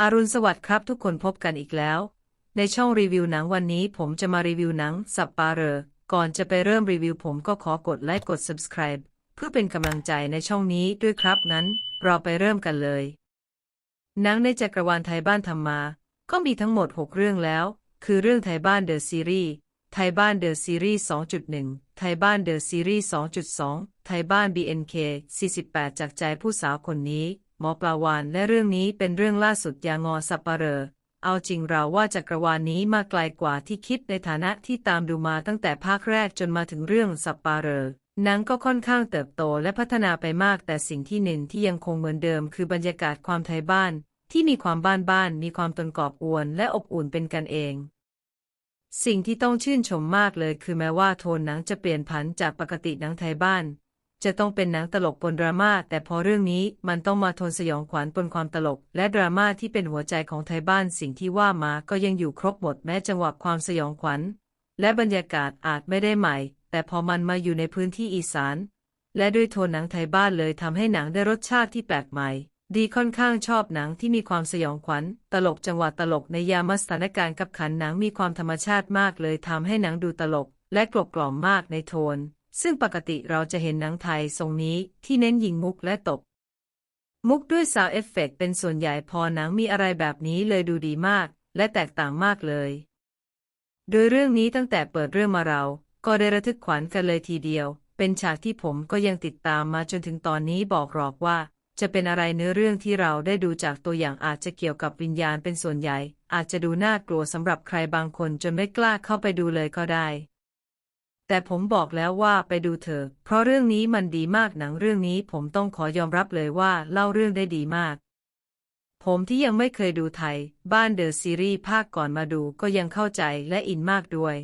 อารุณสวัสดิ์ครับทุกคนพบกันอีกแล้ว ในช่องรีวิวหนังวันนี้ผมจะมารีวิวหนังสับปาเรอก่อนจะไปเริ่มรีวิวผมก็ขอกดไลค์กด subscribe เพื่อเป็นกำลังใจในช่องนี้ด้วยครับนั้น เราไปเริ่มกันเลย หนังในจักรวาลไทยบ้านทำมา ก็มีทั้งหมด 6 เรื่องแล้ว คือเรื่องไทยบ้านเดอะซีรีส์ไทยบ้านเดอะซีรีส์2.1 ไทยบ้านเดอะซีรีส์2.2 ไทยบ้าน BNK 48 จากใจผู้สาวคนนี้ มอปลาวานและเรื่องนี้เป็นเรื่องล่าสุดยางอสับปะเหรอ เอาจริงเราว่าจักรวาลนี้มาไกลกว่าที่คิดในฐานะที่ตามดูมาตั้งแต่ภาคแรกจนมาถึงเรื่องสับปะเหรอหนังก็ค่อนข้างเติบโตและพัฒนาไปมากแต่สิ่งที่หนึ่งที่ยังคงเหมือนเดิม คือบรรยากาศความไทยบ้าน ที่มีความบ้านบ้านๆมีความตนกอบอวนและอบอุ่นเป็นกันเอง สิ่งที่ต้องชื่นชมมากเลยคือแม้ว่าโทนหนังจะเปลี่ยนผันจากปกติหนังไทยบ้าน จะต้องเป็นหนังตลกปนดราม่าแต่พอเรื่องนี้มันต้องมาทนสยองขวัญปนความตลก และดราม่าที่เป็นหัวใจของไทยบ้านสิ่งที่ว่ามาก็ยังอยู่ครบหมดแม้จังหวะความสยองขวัญ และบรรยากาศอาจไม่ได้ใหม่ แต่พอมันมาอยู่ในพื้นที่อีสาน และด้วยโทนหนังไทยบ้านเลยทำให้หนังได้รสชาติที่แปลกใหม่ ดีค่อนข้างชอบหนังที่มีความสยองขวัญ ตลกจังหวะตลกในยามสถานการณ์กับขันหนังมีความธรรมชาติมากเลยทำให้หนังดูตลก และกลบกล่อมมากในโทน ซึ่งปกติเราจะเห็นหนังไทยทรงนี้ที่เน้นยิงมุกและตบ มุกด้วยซาวเอฟเฟกเป็นส่วนใหญ่พอหนังมีอะไรแบบนี้เลยดูดีมาก และแตกต่างมากเลย โดยเรื่องนี้ตั้งแต่เปิดเรื่องมาเรา ก็ได้ระทึกขวัญกันเลยทีเดียว เป็นฉากที่ผมก็ยังติดตามมาจนถึงตอนนี้บอกหรอกว่า จะเป็นอะไรเนื้อเรื่องที่เราได้ดูจากตัวอย่างอาจจะเกี่ยวกับวิญญาณเป็นส่วนใหญ่ อาจจะดูน่ากลัวสำหรับใครบางคนจนไม่กล้าเข้าไปดูเลยก็ได้ แต่ผมบอกแล้วว่าไปดูเถอะ เพราะเรื่องนี้มันดีมากหนังเรื่องนี้ผมต้องขอยอมรับเลยว่าเล่าเรื่องได้ดีมาก ผมที่ยังไม่เคยดูไทย บ้านเดอะซีรีส์ภาคก่อนมาดูก็ยังเข้าใจและอินมากด้วย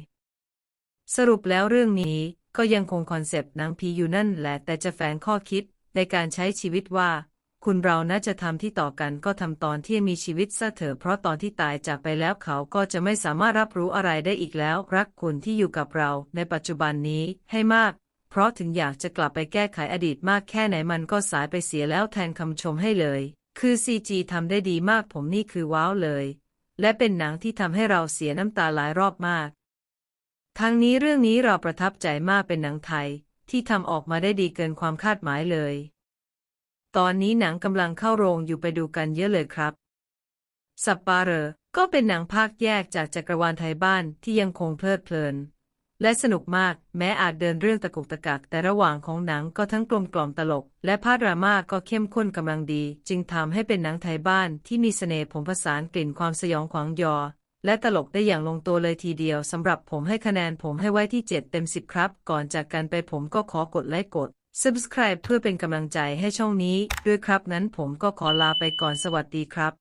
สรุปแล้วเรื่องนี้ก็ยังคงคอนเซปต์หนังผีอยู่นั่นแหละแต่จะแฝงข้อคิดในการใช้ชีวิตว่า คุณเราน่าจะทำที่ต่อกันก็ทำตอนที่มีชีวิตซะเถอะเพราะตอนที่ตายจากไปแล้วเขาก็จะไม่สามารถรับรู้อะไรได้อีกแล้ว รักคุณที่อยู่กับเราในปัจจุบันนี้ให้มาก เพราะถึงอยากจะกลับไปแก้ไขอดีตมากแค่ไหนมันก็สายไปเสียแล้วแทนคำชมให้เลย คือ CG ทำได้ดีมากผมนี่คือว้าวเลย และเป็นหนังที่ทำให้เราเสียน้ำตาหลายรอบมาก ทั้งนี้เรื่องนี้เราประทับใจมากเป็นหนังไทย ที่ทำออกมาได้ดีเกินความคาดหมายเลย ตอนนี้หนังกำลังเข้าโรงอยู่ไปดูกันเยอะเลยครับ สับปาเรอก็เป็นหนังภาคแยกจากจักรวาลไทยบ้านที่ยังคงเพลิดเพลิน และสนุกมากแม้อาจเดินเรื่องตะกุกตะกัก แต่ระหว่างของหนังก็ทั้งกลมกล่อมตลก และภาพดราม่าก็เข้มข้นกำลังดี จึงทำให้เป็นหนังไทยบ้านที่มีเสน่ห์ผมผสานกลิ่นความสยองขวัญยอ และตลกได้อย่างลงตัวเลยทีเดียวสำหรับผมให้คะแนนผมให้ไว้ที่ 7 เต็ม 10 ครับ ก่อนจากกันไปผมก็ขอกดไลค์กด subscribe เพื่อเป็นกำลังใจให้ช่องนี้ด้วยครับนั้นผมก็ขอลาไปก่อนสวัสดีครับ